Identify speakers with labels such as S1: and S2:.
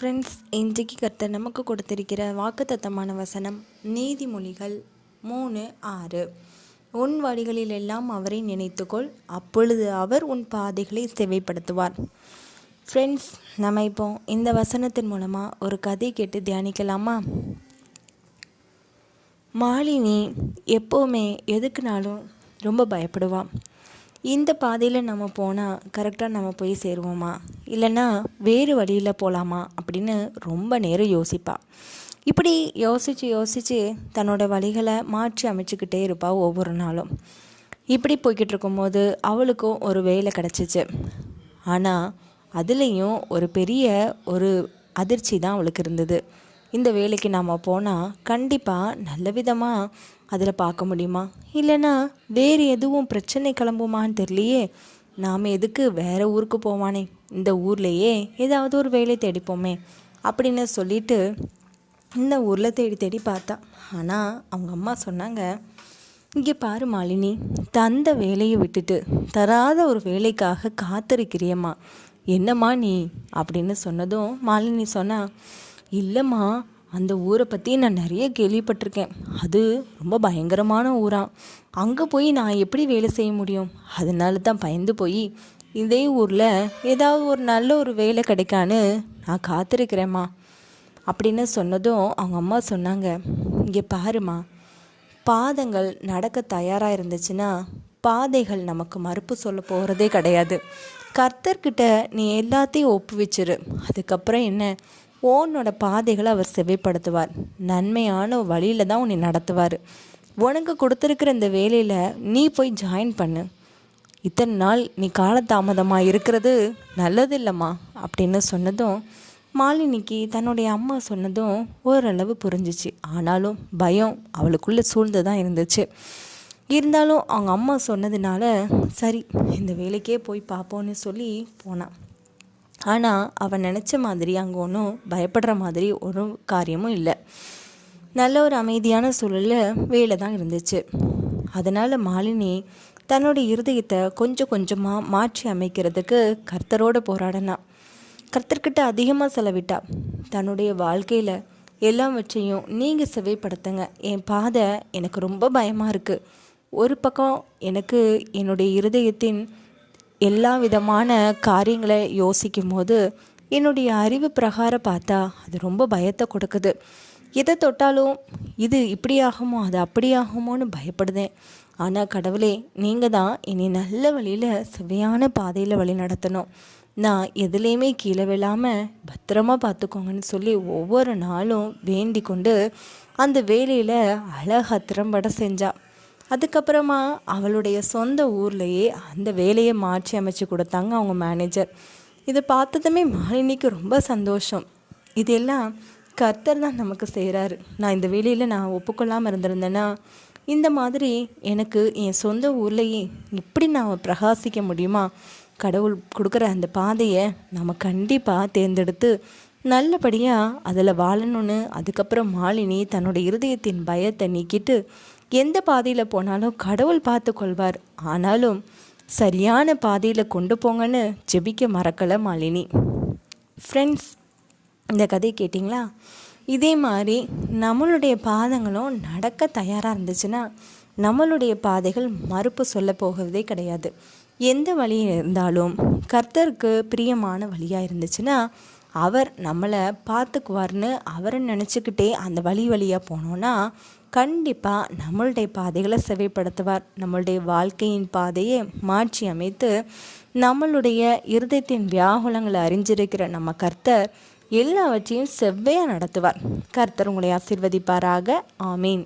S1: Friends இன்றைக்கு கர்த்தர் நமக்கு கொடுத்திருக்கிற வாக்குத்தத்தமான வசனம் நீதிமொழிகள் மூணு ஆறு. உன் வழிகளில் எல்லாம் அவரை நினைத்துக்கொள் அப்பொழுது அவர் உன் பாதைகளை செவைப்படுத்துவார். ஃப்ரெண்ட்ஸ் நம்ம இப்போ இந்த வசனத்தின் மூலமாக ஒரு கதை கேட்டு தியானிக்கலாமா? மாலினி எப்போவுமே எதுக்குனாலும் ரொம்ப பயப்படுவான் இந்த பாதையில் நம்ம போனால் கரெக்டாக நம்ம போய் சேருவோமா? இல்லைன்னா வேறு வழியில் போகலாமா அப்படின்னு ரொம்ப நேரம் யோசிப்பாள் இப்படி யோசித்து யோசித்து தன்னோட வழிகளை மாற்றி அமைச்சுக்கிட்டே இருப்பாள் ஒவ்வொரு நாளும். இப்படி போய்கிட்டு இருக்கும்போது அவளுக்கும் ஒரு வேலை கிடச்சிச்சு. ஆனால் அதுலேயும் ஒரு பெரிய ஒரு அதிர்ச்சி தான் அவளுக்கு இருந்தது. இந்த வேலைக்கு நாம் போனால் கண்டிப்பாக நல்ல விதமாக அதில் பார்க்க முடியுமா? இல்லைன்னா வேறு எதுவும் பிரச்சனை கிளம்புமான்னு தெரியலையே. நாம் எதுக்கு வேறு ஊருக்கு போவானே? இந்த ஊர்லேயே ஏதாவது ஒரு வேலை தேடிப்போமே அப்படின்னு சொல்லிட்டு இந்த ஊரில் தேடி தேடி பார்த்தா. ஆனால் அவங்க அம்மா சொன்னாங்க இங்கே பாரு மாலினி தந்த வேலையை விட்டுட்டு தராத ஒரு வேலைக்காக காத்திருக்கிறியம்மா. என்னம்மா நீ? அப்படின்னு சொன்னதும் மாலினி சொன்னால் இல்லைம்மா அந்த ஊரை பற்றி நான் நிறைய கேள்விப்பட்டிருக்கேன். அது ரொம்ப பயங்கரமான ஊராக அங்கே போய் நான் எப்படி வேலை செய்ய முடியும்? அதனால தான் பயந்து போய் இதே ஊரில் ஏதாவது ஒரு நல்ல ஒரு வேலை கிடைக்கான்னு நான் காத்திருக்கிறேம்மா. அப்படின்னு சொன்னதும் அவங்க அம்மா சொன்னாங்க இங்கே பாருமா பாதங்கள் நடக்க தயாராக இருந்துச்சுன்னா பாதைகள் நமக்கு மறுப்பு சொல்ல போகிறதே கிடையாது. கர்த்தர்கிட்ட நீ எல்லாத்தையும் ஒப்புவிச்சிரு. அதுக்கப்புறம் என்ன? ஓனோட பாதைகளை அவர் செவைப்படுத்துவார். நன்மையான வழியில் தான் உன்னை நடத்துவார். உனக்கு கொடுத்துருக்கிற இந்த வேலையில் நீ போய் ஜாயின் பண்ணு. இத்தனை நாள் நீ காலதாமதமாக இருக்கிறது நல்லது இல்லைம்மா அப்படின்னு சொன்னதும் மாலினிக்கு தன்னுடைய அம்மா சொன்னதும் ஓரளவு புரிஞ்சிச்சு. ஆனாலும் பயம் அவளுக்குள்ளே சூழ்ந்து தான் இருந்துச்சு. இருந்தாலும் அவங்க அம்மா சொன்னதுனால சரி இந்த வேலைக்கே போய் பார்ப்போன்னு சொல்லி போனான். ஆனால் அவன் நினச்ச மாதிரி அங்கே ஒன்றும் பயப்படுற மாதிரி ஒரு காரியமும் இல்லை. நல்ல ஒரு அமைதியான சூழலில் வேலை தான் இருந்துச்சு. அதனால் மாலினி தன்னோட இருதயத்தை கொஞ்சம் கொஞ்சமாக மாற்றி அமைக்கிறதுக்கு கர்த்தரோடு போராடினான் கர்த்தர்கிட்ட அதிகமாக செலவிட்டா. தன்னுடைய வாழ்க்கையில் எல்லாவற்றையும் நீங்கள் செவைப்படுத்துங்க. என் பாதை எனக்கு ரொம்ப பயமாக இருக்குது ஒரு பக்கம் எனக்கு என்னுடைய இருதயத்தின் எல்லா விதமான காரியங்களை யோசிக்கும் போது என்னுடைய அறிவு பிரகாரம் பார்த்தா அது ரொம்ப பயத்தை கொடுக்குது. எதை தொட்டாலும் இது இப்படி ஆகுமோ அது அப்படி ஆகுமோன்னு பயப்படுதேன் ஆனால் கடவுளே நீங்கள் தான் என்னை நல்ல வழியில் சுவையான பாதையில் வழி நடத்தணும். நான் எதுலேயுமே கீழே விழாமல் பத்திரமா பார்த்துக்கோங்கன்னு சொல்லி ஒவ்வொரு நாளும் வேண்டி கொண்டு அந்த வேலையில் அழகாக திறம்பட செஞ்சாள் அதுக்கப்புறமா அவளுடைய சொந்த ஊர்லேயே அந்த வேலையை மாற்றி அமைச்சு கொடுத்தாங்க அவங்க மேனேஜர் இதை பார்த்ததுமே மாலினிக்கு ரொம்ப சந்தோஷம். இதெல்லாம் கர்த்தர் தான் நமக்கு செய்கிறாரு நான் இந்த வேலையில் நான் ஒப்புக்கொள்ளாமல் இருந்திருந்தேன்னா இந்த மாதிரி எனக்கு என் சொந்த ஊர்லேயே இப்படி நான் பிரகாசிக்க முடியுமா? கடவுள் கொடுக்குற அந்த பாதையை நம்ம கண்டிப்பாக தேர்ந்தெடுத்து நல்லபடியாக அதில் வாழணும்னு அதுக்கப்புறம் மாலினி தன்னோட இருதயத்தின் பயத்தை நீக்கிட்டு எந்த பாதையில் போனாலும் கடவுள் பார்த்து கொள்வார். ஆனாலும் சரியான பாதையில் கொண்டு போங்கன்னு ஜெபிக்க மறக்கலை மாலினி. ஃப்ரெண்ட்ஸ் இந்த கதை கேட்டிங்களா? இதே மாதிரி நம்மளுடைய பாதங்களும் நடக்க தயாராக இருந்துச்சுன்னா நம்மளுடைய பாதைகள் மறுப்பு சொல்ல போகிறதே கிடையாது. எந்த வழி இருந்தாலும் கர்த்தருக்கு பிரியமான வழியாக இருந்துச்சுன்னா அவர் நம்மளை பார்த்துக்குவார்னு அவரை நினச்சிக்கிட்டே அந்த வழி வழியாக போனோன்னா கண்டிப்பாக நம்மளுடைய பாதைகளை செவைப்படுத்துவார். நம்மளுடைய வாழ்க்கையின் பாதையை மாற்றி அமைத்து நம்மளுடைய இருதயத்தின் வியாகுலங்களை அறிஞ்சிருக்கிற நம்ம கர்த்தர் எல்லாவற்றையும் செவ்வையாக நடத்துவார். கர்த்தர் உங்களை ஆசிர்வதிப்பாராக. ஆமீன்.